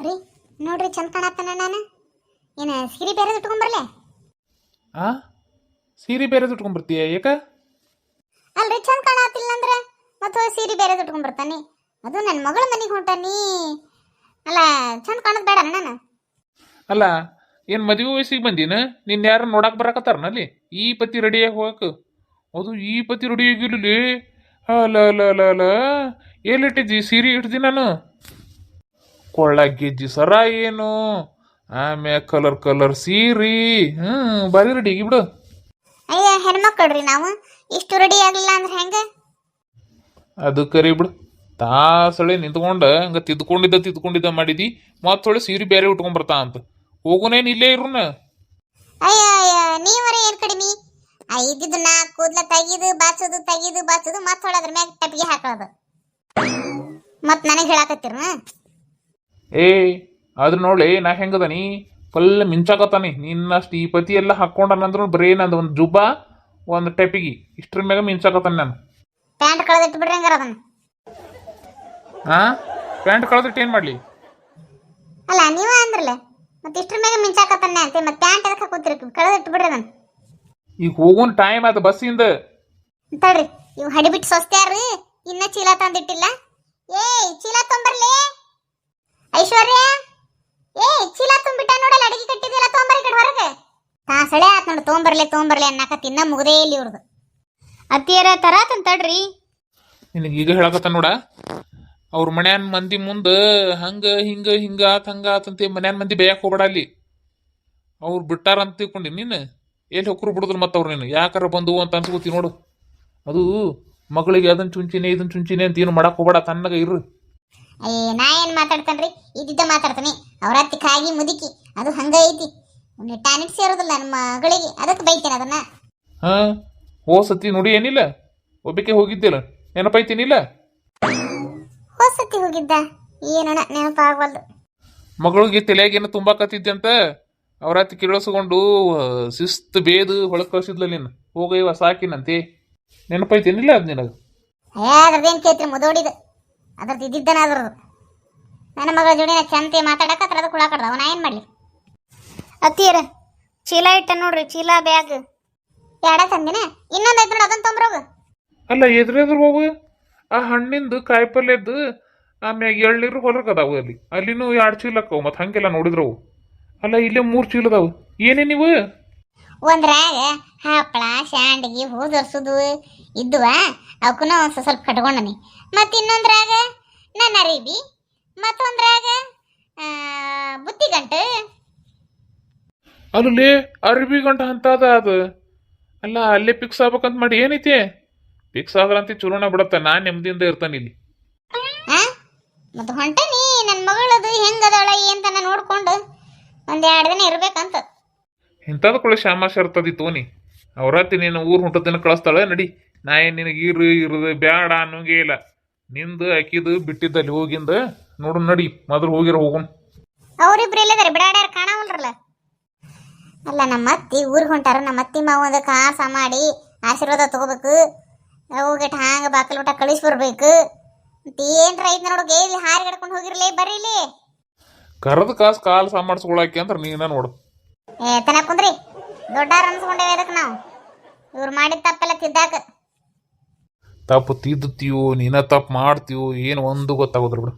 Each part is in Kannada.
ರೀ ನೋಡ್ರಿ ಚಂದ ಕಾಣತ್ತಾನ ನಾನು. ಏನು ಸೀರೆ ಬೇರೆ ಉಟ್ಕೊಂಬರ್ಲೆ ಆ? ಸೀರೆ ಬೇರೆ ಉಟ್ಕೊಂಡ್ಬರ್ತೀಯ ಯಾಕ ಅಲ್ರಿ ಚಂದ ಕಾಣತ್ತಿಲ್ಲ ಅಂದ್ರೆ ಮತ್ತೆ ಸೀರೆ ಬೇರೆ ಉಟ್ಕೊಂಬರ್ತಾನೆ ಅದು ನನ್ನ ಮಗಳ ಮನೆಗೆ ಹೊಂಟಾನಿ. ಅಲ್ಲ ಚಂದ ಕಾಣೋದು ಬೇಡ ನಾನು ಅಲ್ಲ ಏನು ಮದುವೆ ವಯಸ್ಸಿಗೆ ಬಂದೀನ? ನಿನ್ನ ಯಾರು ನೋಡಕ್ಕೆ ಬರಕತ್ತಾರನ ಅಲ್ಲಿ? ಈ ಪತಿ ರೆಡಿಯಾಗಿ ಹೋಗಕ್ಕೆ ಅದು ಈ ಪತಿ ರೆಡಿ ಆಗಿರ್ಲಿ ಅಲ್ಲ ಅಲ್ಲ ಅಲ್ಲ ಅಲ್ಲ ಎಲ್ಲಿಟ್ಟಿದ್ದಿ? ಸೀರೆ ಇಡ್ದಿ ನಾನು? ಕೊಳ್ಳ ಗೆಜ್ಜಿ ಸರ ಏನು? ಆಮ್ಯಾಗ ಕಲರ್ ಕಲರ್ ಸೀರೆ. ಹ್ಮ್ ಭಾರಿ ರೆಡಿ ಬಿಡು. ಅಯ್ಯ ಹೆಣ್ಮಕ್ಳ್ರಿ ನಾವು? ಇಷ್ಟು ರೆಡಿ ಆಗಲಿಲ್ಲ ಅಂದ್ರೆ ಹೆಂಗೆ? ಅದು ಕರಿ ಬಿಡು. ತಾಸಳೆ ನಿಂತ್ಕೊಂಡ ಹಂಗ ತಿದ್ಕೊಂಡಿದ್ದ ತಿದ್ಕೊಂಡಿದ್ದ ಮಾಡಿದಿ ಮತ್ತೊಳೆ ಸೀರೆ ಬೇರೆ ಉಟ್ಕೊಂಡ್ಬರ್ತಾ ಅಂತ. ಹೋಗುನೇನು ಇಲ್ಲೇ ಇರುನ? ಅಯ್ಯ ಅಯ್ಯ ನೀವರ ಏನು ಕಡಿಮೆ? ಆ ಇದ್ದಿದ್ದು ನಾ ಕೂದ್ಲ ತೆಗಿದು ಬಾಚೋದು ತೆಗಿದು ಬಾಚೋದು ಮತ್ತೆ ಹೊಳದ್ರ ಮ್ಯಾಗ ಟಪಿಗೆ ಹಾಕೋದು ಮತ್ತೆ ನನಗೆ ಹೇಳಾಕತ್ತೀರ ಏ ಅದ್ರ ನೋಡಿ ನಾ ಹೆಂಗದನಿ ಫುಲ್ ಮಿಂಚಾಕತ್ತಾನಿ. ನಿನ್ನಷ್ಟು ಈ ಪತಿ ಎಲ್ಲ ಹಾಕ್ಕೊಂಡನಂದ್ರು ಬರೀ ನಂದು ಒಂದು ಜುಬ್ಬ ಒಂದು ಟೆಪಿಗಿ. ಇಷ್ಟ್ರ ಮ್ಯಾಗ ಮಿಂಚಾಕತ್ತಾನೆ ನಾನು. ಪ್ಯಾಂಟ್ ಕಳೆದಿಟ್ಟು ಬಿಡ್ರಿ ಹಂಗಾರ ಅದನ್ನ. ಹಾಂ ಪ್ಯಾಂಟ್ ಕಳೆದಿಟ್ಟು ಏನು ಮಾಡಲಿ? ಅಲ್ಲ ನೀವು ಅಂದ್ರಲ್ಲ ಮತ್ತೆ ಇಷ್ಟ್ರ ಮ್ಯಾಗ ಮಿಂಚಾಕತ್ತಾನೆ ಅಂತ ಮತ್ತೆ ಪ್ಯಾಂಟ್ ಅದಕ್ಕೆ ಕೂತಿರಿ ಕಳೆದಿಟ್ಟು ಬಿಡ್ರಿ ಅದನ್ನ. ಈಗ ಹೋಗೋನ್ ಟೈಮ್ ಆಯ್ತು ಬಸ್ಸಿಂದ. ತಡ್ರಿ ಇವ್ ಹಡಿಬಿಟ್ಟು ಸೊಸ್ತ್ಯಾರ್ರಿ ಇನ್ನ ಚೀಲ ತಂದಿಟ್ಟಿಲ್ಲ ಏಯ್ ಚೀಲ ತೊಂಬರ್ಲಿ ಐಶ್ವರ್ಯ ಏಯ್ ಚೀಲ ತುಂಬಿಟ್ಟ ನೋಡಲ್ಲ ಅಡಿಗೆ ಕಟ್ಟಿದಿಲ್ಲ ತೊಂಬರಿ ಕಡೆ ಹೊರಗೆ ತಾ ಸಳೆ ತೊಗೊಂಬರ್ಲಿ ತೊಗೊಂಬರ್ಲಿ ಅನ್ನಕ ತಿನ್ನ ಮುಗದೇ ಇಲ್ಲಿ ಇವ್ರದ್ದು ಅತ್ತಿಯರ ತರಾತನ್ ತಡ್ರಿ. ನಿನಗೆ ಈಗ ಹೇಳಕತ್ತ ನೋಡ. ಅವ್ರ ಮನ್ಯಾನ್ ಮಂದಿ ಮುಂದೆ ಹಂಗ ಹಿಂಗ ಹಿಂಗ ಆತ್ ಹಂಗ ಆತಂತೆ ಮನ್ಯಾನ್ ಮಂದಿ ಬೇಯಕ್ ಹೋಗ್ಬೇಡ ಅಲ್ಲಿ. ಅವ್ರು ಬಿಟ್ಟಾರ ಅಂತ ತಿಳ್ಕೊಂಡಿ ನೀನು? ಎಲ್ಲಿ ಹೊಕ್ಕರು ಬಿಡುದ್ರು ಮತ್ತೆ ಅವ್ರು ನೀನು? ಯಾಕಾರ ಬಂದು ಅಂತ ಅನ್ಸ್ಕೋತಿ ನೋಡು. ಅದು ಮಗಳಿಗೆ ಅದನ್ನ ಚುಂಚಿನಿ ಇದನ್ನ ಚುಂಚಿನೇ ಅಂತ ಏನು ಮಾಡಕ್ ಹೋಗ್ಬೇಡ ತನ್ನಗ ಇರು ಅಯ್ಯ ನಾ ಏನ್ ಮಾತಾಡ್ತಾನ್ರಿ? ಇದ್ದಿದ್ದ ಮಾತಾಡ್ತಾನೆ. ಅವ್ರ ಅತ್ತಿ ಕಾಗಿ ಮುದುಕಿ ಅದು ಹಂಗ ಐತಿ. ಟಾನಿಕ್ ಸೇರೋದಿಲ್ಲ ನಮ್ಮ ಮಗಳಿಗೆ. ಅದಕ್ಕೆ ಬೈತೇನೆ ಅದನ್ನ. ಹಾ ಹೋ ಸತಿ ನೋಡಿ ಏನಿಲ್ಲ? ಒಬ್ಬಕ್ಕೆ ಹೋಗಿದ್ದಿಲ್ಲ. ನೆನಪೈತೇನಿಲ್ಲ ಹೊಸತಿ ಹೋಗಿದ್ದ. ಏನಣ್ಣ ನೆನಪಾಗವಲ್ದು. ಮಗಳಿಗೆ ತಲೆಯಾಗ ತುಂಬಾ ಕತ್ತಿದ್ದೆ ಅಂತ ಅವರಾತಿ ಹತ್ತಿ ಕಿಳಿಸ್ಕೊಂಡು ಶಿಸ್ತು ಬೇದು ಹೊಳಕ್ ಕಳಿಸಿದ್ಲ ನೀನು. ಹೋಗ ಇವ ಸಾಕಿನಂತೆ. ನೆನಪೈತೇನಿಲ್ಲ ಅದ್ ನಿನಗೆ? ಏ ಅದ್ರದ್ದೇನು ಕೇಳ್ತೀರಿ ಮುದೋಡಿದು. ಅದ್ರದ್ದು ಇದ್ದಿದ್ದನ ಅದ್ರದ್ದು ನನ್ನ ಮಗಳ ಜೋಡಿ ನಾ ಚಂತೆ ಮಾತಾಡಕತ್ರ ಅದಕ್ಕೆ ಹಾಕ್ರಿ ಕಡ್ದವ ನಾ ಏನು ಮಾಡಲಿ? ಅತ್ತಿಯರ ಚೀಲ ಇಟ್ಟ ನೋಡ್ರಿ ಚೀಲ ಬ್ಯಾಗ್. ಎರಡ ತಂದಿನ ಇನ್ನೊಂದು ಐತೆ ನೋಡಿ ಅದನ್ನ ತೊಂಬರೋಗು. ಅಲ್ಲ ಎದುರೆದ್ರು ಹೋಗು. ಆ ಹಣ್ಣಿಂದು ಕಾಯಿಪಲ್ಯದ್ದು ಆಮ್ಯಾಗ ಎಳ್ನೀರು ಅದಾವು ಅಲ್ಲಿ. ಅಲ್ಲಿನೂ ಎರಡು ಚೀಲ ಅಕ್ಕವು ಮತ್ತೆ ಹಂಗೆಲ್ಲ ನೋಡಿದ್ರವು ಅಲ್ಲ ಇಲ್ಲೇ ಮೂರು ಚೀಲ ಅದಾವು. ಏನೇ ನೀವು? ಒಂದ್ರಾಗ ಹಪ್ಪಳ ಶಾಂಡಿಗೆ ಹೂದರ್ಸುದು ಇದ್ವಾ. ಅವಕ್ಕೂ ಒಂದು ಸ್ವಲ್ಪ ಕಟ್ಕೊಂಡನಿ. ಮತ್ತು ಇನ್ನೊಂದ್ರಾಗ ನನ್ನ ಅರಿಬಿ. ಮತ್ತೊಂದ್ರಾಗ ಬುತ್ತಿ ಬುತ್ತಿಗಂಟು. ಅಲ್ಲಿ ಅರ್ಬಿ ಗಂಟ ಅಂತ ಅದ. ಅದು ಅಲ್ಲ ಅಲ್ಲೇ ಫಿಕ್ಸ್ ಆಗ್ಬೇಕಂತ ಮಾಡಿ ಏನೈತಿ? ಫಿಕ್ಸ್ ಆದ್ರಂತ ಚುರುಣ ಬಿಡತ್ತ ನಾನು ನೆಮ್ಮದಿಯಿಂದ ಇರ್ತಾನೆ ಇಲ್ಲಿ. ಮತ್ತು ಹೊಂಟನಿ ನನ್ನ ಮಗಳದು ಹೆಂಗದಾಳ ಅಂತ ನಾನು ನೋಡ್ಕೊಂಡು ಒಂದು ಎರಡು ದಿನ ಇರ್ಬೇಕಂತ. ಇಂಥದ್ದು ಕೂಡ ಶ್ಯಾಮಾಶ ಇರ್ತದಿ ತೋನಿ. ಅವರತ್ತಿ ನೀನು ಊರು ಹೊಂಟದನ್ನ ಕಳಿಸ್ತಾಳೆ ನಡಿ. ನಾ ಏನು ನಿನಗೆ ಇರು ಇರದು ಬ್ಯಾಡ ಅನ್ನೋಂಗೇ ಇಲ್ಲ. ನಿಂದು ಅಕ್ಕಿದು ಬಿಟ್ಟಿದ್ದಲ್ಲಿ ಹೋಗಿಂದ ನೋಡು ನಡಿ. ಮೊದಲು ಹೋಗಿರ ಹೋಗೋಣ ಅವರಿಬ್ರು ಇಲ್ಲದಾರೆ ಬಿಡಾಡ್ಯಾರ ಕಾಣವಲ್ರಲ್ಲ? ಅಲ್ಲ ನಮ್ಮ ಅತ್ತಿ ಊರಿಗೆ ಹೊಂಟಾರ. ನಮ್ಮ ಅತ್ತಿ ಮಾವ ಒಂದು ಕಾಸ ಮಾಡಿ ಆಶೀರ್ವಾದ ತಗೋಬೇಕು. ಹೋಗಿಟ್ಟು ಹಾಂಗ ಬಾಕಲ್ ಊಟ ಕಳಿಸಿ ಬರ್ಬೇಕು. ಮತ್ತೆ ಏನ್ರ ಐತ್ ನೋಡು ಇಲ್ಲಿ ಹಾರಿ ಹಿಡ್ಕೊಂಡು ಹೋಗಿರ್ಲಿ ಬರೀಲಿ ಇಲ್ಲಿ. ಕರದ ಕಾಸು ಕಾಲು ಸಾಮಾಡ್ಸ್ಕೊಳಕ್ಕೆ ಅಂದ್ರೆ ನೀನ ನೋಡು. ಏ ತನ ಕುಂದ್ರಿ. ದೊಡ್ಡಾರ ಅನ್ಸ್ಕೊಂಡೇವೆ ಅದಕ್ಕೆ ನಾವು. ಇವ್ರು ಮಾಡಿದ ತಪ್ಪೆಲ್ಲ ತಿದ್ದಾಕ. ತಪ್ಪು ತಿದ್ದುತ್ತೀವೋ ನೀನ ತಪ್ಪು ಮಾಡ್ತೀವೋ ಏನು ಒಂದು ಗೊತ್ತಾಗೋದ್ರ ಬಿಡು.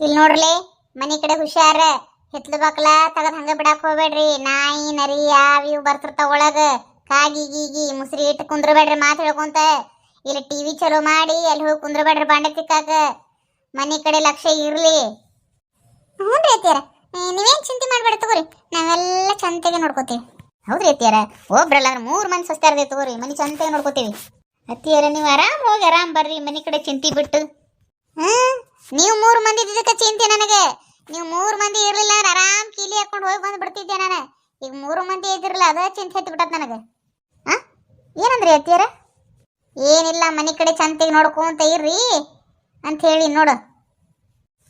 ಇಲ್ಲಿ ನೋಡ್ರಿ ಮನೆ ಕಡೆ ಹುಷಾರ. ಹಿತ್ಲು ಬಾಕಲ ತಗದ್ ಹಂಗ ಬಿಡಾಕ್ ಹೋಗ್ಬೇಡ್ರಿ. ನಾಯಿ, ನರಿ, ಯಾವ ಇವು ಬರ್ತಿರ್ತಾವ ಒಳಗ. ಕಾಗಿ, ಗೀಗಿ, ಮುಸ್ರಿ ಇಟ್ಟು ಕುಂದ್ರಬೇಡ್ರಿ ಮಾತು ಹೇಳ್ಕೊಂತ. ಇಲ್ಲಿ ಟಿವಿ ಚಲೋ ಮಾಡಿ ಅಲ್ಲಿ ಹೋಗಿ ಕುಂದ್ರಬೇಡ್ರಿ ಬಾಂಡೆ ತಿಕ್ಕಾಕ. ಮನೆ ಕಡೆ ಲಕ್ಷ್ಯ ಇರ್ಲಿ. ಹ್ಞೂ ರೀ ಅತ್ತಿಯರ. ನೀವೇನ್ ಚಿಂತೆ ಮಾಡ್ಬೇಡ ತಗೋರಿ. ನಾವೆಲ್ಲ ಚಂತೆಗೆ ನೋಡ್ಕೋತೀವಿ. ಹೌದ್ರಿ ಅತ್ತಿಯರ. ಒಬ್ರಲ್ಲ ಮೂರು ಮಂದಿ ಇರ್ತೈತೆ ತಗೋರಿ. ಮನೆ ಚಂತೆಗೆ ನೋಡ್ಕೋತೀವಿ. ಅತ್ತಿಯರ, ನೀವು ಆರಾಮ್ ಹೋಗಿ, ಆರಾಮ್ ಬರ್ರಿ. ಮನೆ ಕಡೆ ಚಿಂತೆ ಬಿಟ್ಟು. ಹ್ಮ್, ನೀವು ಮೂರು ಮಂದಿ ಇದಕ್ಕೆ ಚಿಂತೆ ನನಗೆ. ನೀವು ಮೂರು ಮಂದಿ ಇರಲಿಲ್ಲ ಆರಾಮ್ ಕೀಲಿ ಹಾಕೊಂಡು ಹೋಗಿ ಬಂದು ಬಿಡ್ತಿದ್ದೆ ನಾನು? ಈಗ ಮೂರು ಮಂದಿ ಇದ್ದಿರಲ್ಲ ಅದ ಚಿಂತೆ ಹತ್ತಿ ಬಿಟ್ಟದ ನನಗೆ. ಆ? ಏನಂದ್ರಿ ಅತ್ತಿಯರ? ಏನಿಲ್ಲ, ಮನೆ ಕಡೆ ಚಂತಿಗೆ ನೋಡ್ಕೊಂತ ಇರ್ರಿ ಅಂತ ಹೇಳಿ ನೋಡು.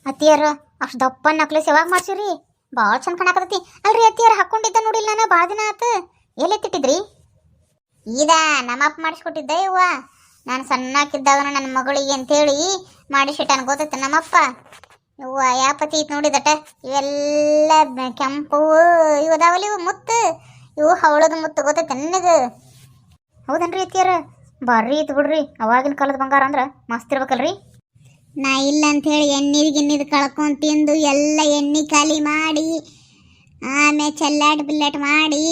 ಅತ್ತಿಯರು, ಅಷ್ಟು ದಪ್ಪ ನಕ್ಲೆಸ್ ಯಾವಾಗ ಮಾಡ್ಸಿರಿ? ಭಾಳ ಚಂದ ಕಾಣಕತ್ತೈತಿ. ಅಲ್ರಿ ಅತ್ತಿಯರು, ಹಾಕೊಂಡಿದ್ದ ನೋಡಿಲ್ಲ ನಾನು ಭಾಳ ದಿನ ಆತು. ಎಲ್ಲಿತ್ತಿಟ್ಟಿದ್ರಿ ಈದ ನಮ್ಮಪ್ಪ ಮಾಡಿಸ್ಕೊಟ್ಟಿದ್ದೆ ಇವ್ವ. ನಾನು ಸಣ್ಣಕ್ಕಿದ್ದಾಗ ನನ್ನ ಮಗಳಿಗೆ ಅಂತೇಳಿ ಮಾಡಿಸಿಟ್ಟಾನ ಗೊತ್ತೈತೆ ನಮ್ಮಪ್ಪ. ಇವ ಯಾಪತಿ ನೋಡಿ ನೋಡಿದಟ ಇವೆಲ್ಲ ಕೆಂಪು, ಇವು ಅದಾವಲ್ಲ ಇವು ಮುತ್ತು. ಇವು ಹವಳದ ಮುತ್ತು, ಗೊತ್ತೈತೆ ನನಗೆ? ಹೌದನ್ರಿ ಐತಿಯರ ಬರ್ರಿ ಐತೆ ಬಿಡ್ರಿ, ಅವಾಗಿನ ಕಾಲದ ಬಂಗಾರ ಅಂದ್ರೆ ಮಸ್ತ್ ಇರ್ಬೇಕಲ್ರಿ. ನಾ ಇಲ್ಲ ಅಂತ ಹೇಳಿ ಎಣ್ಣೀರ್ ಗಿನ್ನಿದ್ ಕಳ್ಕೊಂಡ್ ತಿಂದು ಎಲ್ಲ ಎಣ್ಣೆ ಖಾಲಿ ಮಾಡಿ, ಆಮೇಲೆ ಚಲ್ಲಾಟ್ ಬಿಲ್ಲಾಟ್ ಮಾಡಿ,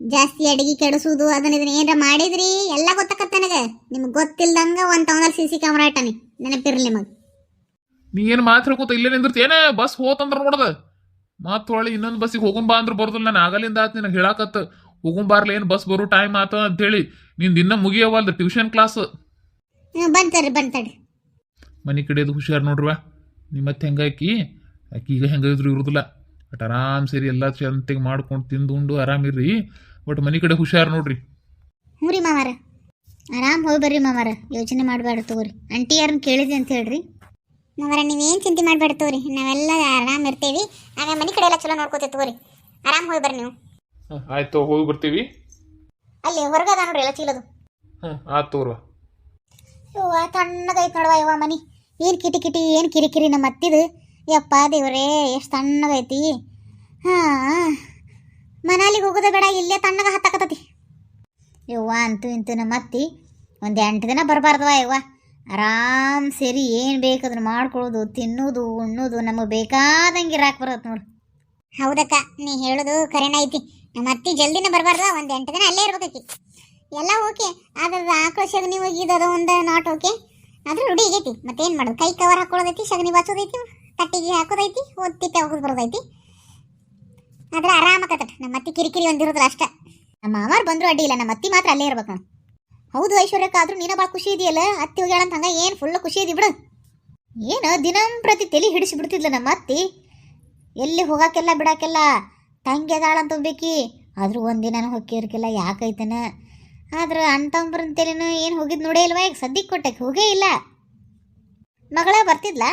ಜಾಸ್ತಿ ಅಡಿಗೆ ಕೆಡಿಸುದು ಅದನ್ನ ಇದನ್ನ ಏನಾರ ಮಾಡಿದ್ರಿ? ಎಲ್ಲ ಗೊತ್ತಾಕತ್ತ ನನಗೆ. ನಿಮ್ಗೆ ಗೊತ್ತಿಲ್ದಂಗೆ ಒಂದು ಟೌನಲ್ಲಿ ಸಿ ಸಿ ಕ್ಯಾಮ್ರಾ ಇಟ್ಟನಿ. ನೆನಪಿರ್ಲಿ ನಿಮಗೆ ನೀ ಏನು ಮಾತು ಹೇಳ್ಕೊತ ಇಲ್ಲೇ ನಿಂದಿರ್ತಿ? ಏನೇ ಬಸ್ ಹೋತಂದ್ರೆ ನೋಡದ. ಮತ್ತು ಹೊಳ್ಳಿ ಇನ್ನೊಂದು ಬಸ್ಸಿಗೆ ಹೋಗುಂಬಾ ಬಾ ಅಂದ್ರೆ ಬರೋದಿಲ್ಲ. ನಾನು ಆಗಲಿಂದ ಆತು ನಿನಗೆ ಹೇಳಾಕತ್ತ. ಹೋಗುನ್ ಬಾರ್ಲ ಏನು ಬಸ್ ಬರೋ ಟೈಮ್ ಆತ ಅಂತೇಳಿ ನಿಂದು ಇನ್ನೂ ಮುಗಿಯವಲ್ದು ಟ್ಯೂಷನ್ ಕ್ಲಾಸ್. ಬಂತಡ್ರಿ ಬಂತಡ್ರಿ ಮನೆ ಕಡೆದು ಹುಷಾರ್ ನೋಡ್ರವ ನಿಮ್ಮ ಮತ್ತೆ ಹೆಂಗಾಕಿ ಆಕಿ? ಈಗ ಹೆಂಗಿದ್ರು ಇರುದಿಲ್ಲ. ಬಟ್ ಆರಾಮ್ ಸೇರಿ ಎಲ್ಲ ಚಂತೆಗೆ ಮಾಡ್ಕೊಂಡು ತಿಂದು ಉಂಡು ಆರಾಮಿರ್ರಿ ಬಟ್ ಮನೆ ಕಡೆ ಹುಷಾರ್ ನೋಡ್ರಿ. ಹ್ಞೂ ರೀ ಮಾಮಾರ. ಆರಾಮ್ ಹೋಗಿ ಬರ್ರಿ ಮಾಮಾರ. ಯೋಚನೆ ಮಾಡಬೇಡ ತಗೋರಿ. ಆಂಟಿ ಯಾರನ್ನ ಕೇಳಿದೆ ಅಂತ ಹೇಳ್ರಿ. ಮಾಮಾರ ನೀವೇನು ಚಿಂತೆ ಮಾಡಬೇಡ ತಗೋರಿ. ನಾವೆಲ್ಲ ಆರಾಮ್ ಇರ್ತೀವಿ. ಆಗ ಮನೆ ಕಡೆ ಎಲ್ಲ ಚಲೋ ನೋಡ್ಕೋತೀವಿ ತಗೋರಿ. ಆರಾಮ್ ಹೋಗಿ ಬರ್ರಿ ನೀವು. ಆಯ್ತು ಹೋಗಿ ಬರ್ತೀವಿ. ಅಲ್ಲಿ ಹೊರಗದ ನೋಡ್ರಿ ಎಲ್ಲ ಚೀಲದು. ಹ್ಞೂ ಆಯ್ತು ತೋರ್ವ ಯವ್ವ ತಣ್ಣಗೈತೆ ನೋಡುವ ಯವ್ವ ಮನಿ. ಏನು ಕಿಟಿ ಕಿಟಿ ಏನು ಕಿರಿಕಿರಿ ನಮ್ಮ ಅತ್ತಿದು. ಯಪ್ಪ ದೇವ್ರೇ ಎಷ್ಟು ತಣ್ಣಗೈತಿ ಹಾ ಮನಾಲಿಗೆ ಹೋಗೋದ ಬೇಡ ಇಲ್ಲೇ ತಣ್ಣಗ ಹತ್ತಾಕತ್ತತಿ. ಯವ್ವ ಅಂತೂ ಇಂತೂ ನಮ್ಮ ಅತ್ತಿ ಒಂದು ಎಂಟು ದಿನ ಬರಬಾರ್ದವ ಯವ್ವ. ಆರಾಮ್ ಸೇರಿ ಏನು ಬೇಕಾದ್ರೂ ಮಾಡ್ಕೊಳ್ಳೋದು, ತಿನ್ನೋದು, ಉಣ್ಣೋದು, ನಮಗೆ ಬೇಕಾದಂಗೆ ಇರಾಕ್ ಬರುತ್ತೆ ನೋಡು. ಹೌದಕ್ಕ, ನೀ ಹೇಳೋದು ಕರೆನ ಐತಿ. ನಮ್ಮ ಅತ್ತಿ ಜಲ್ದಿನ ಬರಬಾರ್ದ, ಒಂದು ಎಂಟು ದಿನ ಅಲ್ಲೇ ಇರ್ಬೇಕಿ ಎಲ್ಲ ಓಕೆ ಆದ್ರೆ ಆಕಳ ಸಗಣಿ ಒಗಿದದ ಒಂದು ನಾಟ್ ಓಕೆ. ಆದ್ರೆ ರೂಢಿ ಆಗೈತಿ, ಮತ್ತೇನು ಮಾಡೋದು? ಕೈ ಕವರ್ ಹಾಕೊಳ್ಳೋದೈತಿ ಸಗಣಿ ಬಾಚೋದೈತಿ, ತಟ್ಟಿಗೆ ಹಾಕೋದೈತಿ ಒತ್ತಿಟ್ಟೆ ಹೋಗೋದು ಬರೋದೈತಿ. ಆದ್ರೆ ಆರಾಮಾಕತ್ತ ನಮ್ಮ ಅತ್ತಿ ಕಿರಿಕಿರಿ ಒಂದಿರೋದ್ರ ಅಷ್ಟ. ನಮ್ಮ ಮಾಮಾರ್ ಬಂದ್ರು ಅಡ್ಡಿ ಇಲ್ಲ, ನಮ್ಮ ಅತ್ತಿ ಮಾತ್ರ ಅಲ್ಲೇ ಇರ್ಬೇಕು ಹೌದು ಐಶ್ವರ್ಯಕ್ಕ, ಆದ್ರೂ ನೀನ ಭಾಳ ಖುಷಿ ಇದೆಯಲ್ಲ? ಅತ್ತಿ ಹೋಗ್ಯಾಳ ಅಂತ ಹಂಗ ಏನು ಫುಲ್ ಖುಷಿ ಇದೆ ಬಿಡು. ಏನು ದಿನಂಪ್ರತಿ ತಲೆ ಹಿಡಿಸಿ ಬಿಡ್ತಿದ್ಲ ನಮ್ಮ ಅತ್ತಿ. ಎಲ್ಲಿ ಹೋಗಾಕೆಲ್ಲ ಬಿಡಾಕೆಲ್ಲ ತಂಗಿ ಅದಾಳ ಅಂತ ಹೋಗ್ಬೇಕಿ ಆದ್ರೂ ಒಂದಿನ ಹೊಕ್ಕಿರ್ಕಿಲ್ಲ ಯಾಕೈತನ ಆದ್ರೆ ಅಂತಂಬ್ರಂತೇಲಿನ ಏನು ಹೋಗಿದ್ ನೋಡೇ ಇಲ್ವಾ ಈಗ ಸದ್ಯಕ್ಕೆ ಕೊಟ್ಟಕ್ಕೆ ಹೋಗೇ ಇಲ್ಲ. ಮಗಳ ಬರ್ತಿದ್ಲ?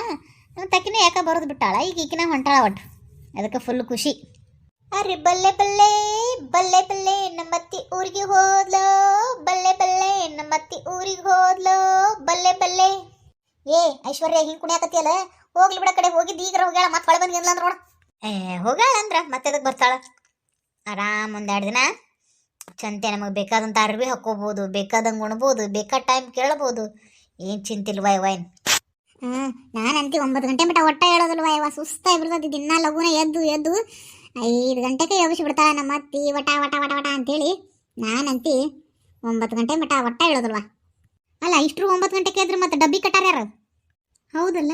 ತಕ್ಕಿನ ಯಾಕೆ ಬರೋದು ಬಿಟ್ಟಾಳ? ಈಗ ಈಕಿನ ಹೊಂಟಾಳ ಒಟ್ಟು. ಅದಕ್ಕೆ ಫುಲ್ ಖುಷಿ. ಅರೆ ಬಲ್ಲೆ ಬಲ್ಲೆ ಬಲ್ಲೆ ಬಲ್ಲೆ ನಮ್ಮತ್ತಿ ಊರಿಗೆ ಹೋದ್ಲೋ? ಬಲ್ಲೆ ಬಲ್ಲೆ ನಮ್ಮತ್ತಿ ಊರಿಗೆ ಹೋದ್ಲೋ? ಬಲ್ಲೆ ಬಲ್ಲೆ. ಏ ಐಶ್ವರ್ಯ ಹಿಂಗ್ ಕುಣಿಯಾಕತ್ತಿಯಲ್ಲ? ಹೋಗ್ಲಿ ಬಿಡ ಕಡೆ ಹೋಗಿದ್ದು ಈಗ ಹೋಗ್ಯಾಳ ಮತ್ತೆ ಹೊಳೆ ಬಂದಿಲ್ಲ ಅಂದ್ರೆ ನೋಡ. ಏ ಹೋಗ್ಯಾಳ ಅಂದ್ರ ಮತ್ತೆ ಅದಕ್ಕೆ ಬರ್ತಾಳ? ಆರಾಮ್ ಒಂದೆರಡು ದಿನ. ಚಂತೆ ನಮಗೆ ಬೇಕಾದಂಥ ಅರ್ವಿ ಹಾಕೋಬೋದು ಬೇಕಾದಂಗೆ ಉಣ್ಬೋದು ಬೇಕಾದ ಟೈಮ್ ಕೇಳ್ಬೋದು. ಏನು ಚಿಂತಿಲ್ವ ಏನು ಹ್ಞೂ ನಾನಂತಿ ಒಂಬತ್ತು ಗಂಟೆ ಮಟ್ಟ ಒಟ್ಟ ಹೇಳೋದಲ್ವ ಯಾವ ಸುಸ್ತಾಗಿ ಬಿಡ್ತದೆ ದಿನ ಲಗುನ ಎದ್ದು ಎದ್ದು. ಐದು ಗಂಟೆಗೆ ಎಬ್ಬಿಸಿ ಬಿಡ್ತಾಳೆ ನಮ್ಮ ಅತ್ತಿ, ವಟ ವಟ ವಟ ವಟ ಅಂತೇಳಿ. ನಾನಂತಿ ಒಂಬತ್ತು ಗಂಟೆ ಮಟ ಒಟ್ಟ ಹೇಳೋದಲ್ವಾ? ಅಲ್ಲ, ಇಷ್ಟರು ಒಂಬತ್ತು ಗಂಟೆಗೆ ಇದ್ರೆ ಮತ್ತೆ ಡಬ್ಬಿ ಕಟ್ಟಾರ ಯಾರು? ಹೌದಲ್ಲ?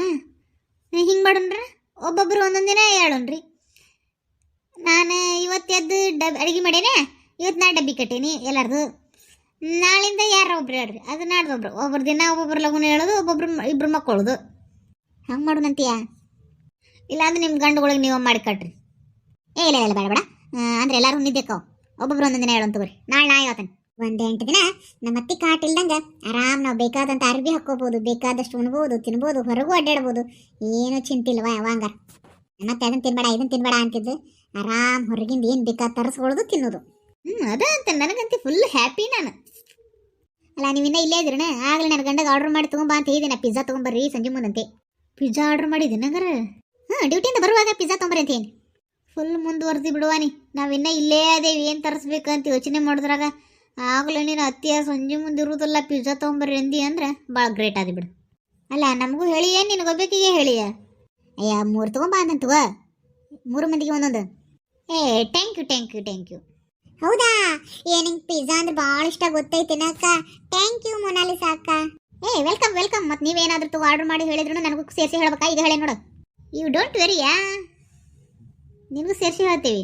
ಹಿಂಗೆ ಮಾಡೋಣ್ರಿ? ಒಬ್ಬೊಬ್ಬರು ಒಂದೊಂದು ದಿನ ಹೇಳೋಣ್ರಿ. ನಾನು ಇವತ್ತು ಎದ್ದು ಡಬ್, ಅಡುಗೆ ಮಾಡೇನೆ, ಇವತ್ತು ನಾ ಡಬ್ಬಿ ಕಟ್ಟೀನಿ ಎಲ್ಲರದು. ನಾಳಿಂದ ಯಾರ ಒಬ್ರು ಹೇಳ್ರಿ? ಅದು ನಾಡ್ದೊಬ್ರು. ಒಬ್ಬರು ದಿನ ಒಬ್ಬೊಬ್ರು ಲಗುನ ಹೇಳೋದು, ಒಬ್ಬೊಬ್ರು ಇಬ್ರು ಮಕ್ಕಳದು. ಹಂಗೆ ಮಾಡೋಣಂತೀಯ? ಇಲ್ಲ ಅಂದ್ರೆ ನಿಮ್ಮ ಗಂಡುಗಳಿಗೆ ನೀವು ಮಾಡಿ ಕಟ್ರಿ. ಏ, ಇಲ್ಲ ಇಲ್ಲ ಬೇಡ ಬೇಡ. ಅಂದ್ರೆ ಎಲ್ಲರೂ ನಿದ್ದೆಕ್ಕವು ಒಬ್ಬೊಬ್ರು ಒಂದೊಂದು ದಿನ ಹೇಳೋನ್ ತಗೋರಿ. ನಾಳೆ ನಾ ಇವತ್ತನ? ಒಂದು ಎಂಟು ದಿನ? ನಮ್ಮ ಅತ್ತಿ ಕಾಟ್ ಇಲ್ದಂಗೆ ಆರಾಮ್ ನಾವು ಬೇಕಾದಂತ ಅರ್ಬಿ ಹಾಕೋಬಹುದು ಬೇಕಾದಷ್ಟು ಉಣ್ಬೋದು, ತಿನ್ಬೋದು, ಹೊರಗೂ ಅಡ್ಡಾಡ್ಬೋದು. ಏನು ಚಿಂತಿಲ್ವಾ ಯಾವಾಗ ಮತ್ತೆ ಅದನ್ನ ತಿನ್ಬೇಡ ಇದನ್ನ ತಿನ್ಬೇಡ ಅಂತಿದ್ದು. ಆರಾಮ್ ಹೊರಗಿಂದ ಏನು ಬೇಕಾದ ತರಿಸ್ಕೊಳ್ಳೋದು ತಿನ್ನೋದು. ಹ್ಞೂ ಅದಂತ ನನಗಂತೂ ಫುಲ್ ಹ್ಯಾಪಿ ನಾನು. ಅಲ್ಲ, ನೀವು ಇನ್ನೂ ಇಲ್ಲೇ ಇದ್ರಣ ಆಗಲೇ ನನ್ನ ಗಂಡಗೆ ಆರ್ಡರ್ ಮಾಡಿ ತಗೊಂಬಾ ಅಂತ ಹೇಳಿದೆ ಪಿಜ್ಜಾ ತೊಗೊಂಬರ್ರಿ ಸಂಜೆ ಮುಂದಂತೆ. ಪಿಜ್ಜಾ ಆರ್ಡರ್ ಮಾಡಿದ್ದೀನಿ ಹಂಗಾರ? ಹಾಂ ಡ್ಯೂಟಿಯಿಂದ ಬರುವಾಗ ಪಿಜ್ಜಾ ತೊಗೊಂಬರ್ರಿ ಅಂತ ಏನು ಫುಲ್ ಮುಂದುವರೆಸಿ ಬಿಡುವಾನಿ. ನಾವಿನ್ನ ಇಲ್ಲೇ ಅದೇವಿ, ಏನು ತರಿಸ್ಬೇಕು ಅಂತ ಯೋಚನೆ ಮಾಡಿದ್ರಾಗ ಆಗಲೇ ನೀನು ಅತ್ತಿಯ ಸಂಜೆ ಮುಂದೆ ಇರುವುದಲ್ಲ ಪಿಜ್ಜಾ ತೊಗೊಂಬರ್ರಿ ಅಂದಿ ಅಂದ್ರೆ ಭಾಳ ಗ್ರೇಟ್ ಆದಿ ಬಿಡು. ಅಲ್ಲ, ನಮಗೂ ಹೇಳಿ, ಏನು ನಿನಗೊಬ್ಬಕಿಗೆ ಹೇಳಿಯ ಅಯ್ಯ, ಮೂರು ತೊಗೊಂಬ ಅಂತಂತವ ಮೂರು ಮಂದಿಗೆ ಒಂದೊಂದು. ಏ thank you thank you thank you ಹೌದಾ? ಏ, ನಿಂಗೆ ಪಿಜ್ಜಾ ಅಂದ್ರೆ ಭಾಳ ಇಷ್ಟ ಗೊತ್ತೈತೆ ಅಕ್ಕ? ಥ್ಯಾಂಕ್ ಯು ಮೊನಾಲಿಸಾ ಅಕ್ಕ. ಏ ವೆಲ್ಕಮ್ ವೆಲ್ಕಮ್ ಮತ್ತೆ ನೀವೇನಾದ್ರೂ ತಗೋ ಆರ್ಡರ್ ಮಾಡಿ ಹೇಳಿದ್ರು ನನಗೂ ಸೇರಿಸಿ ಹೇಳ್ಬೇಕಾ? ಈಗ ಹೇಳಿ ನೋಡು. ಯು ಡೋಂಟ್ ವೆರಿಯಾ ನಿನಗೂ ಸೇರಿಸಿ ಹೇಳ್ತೀವಿ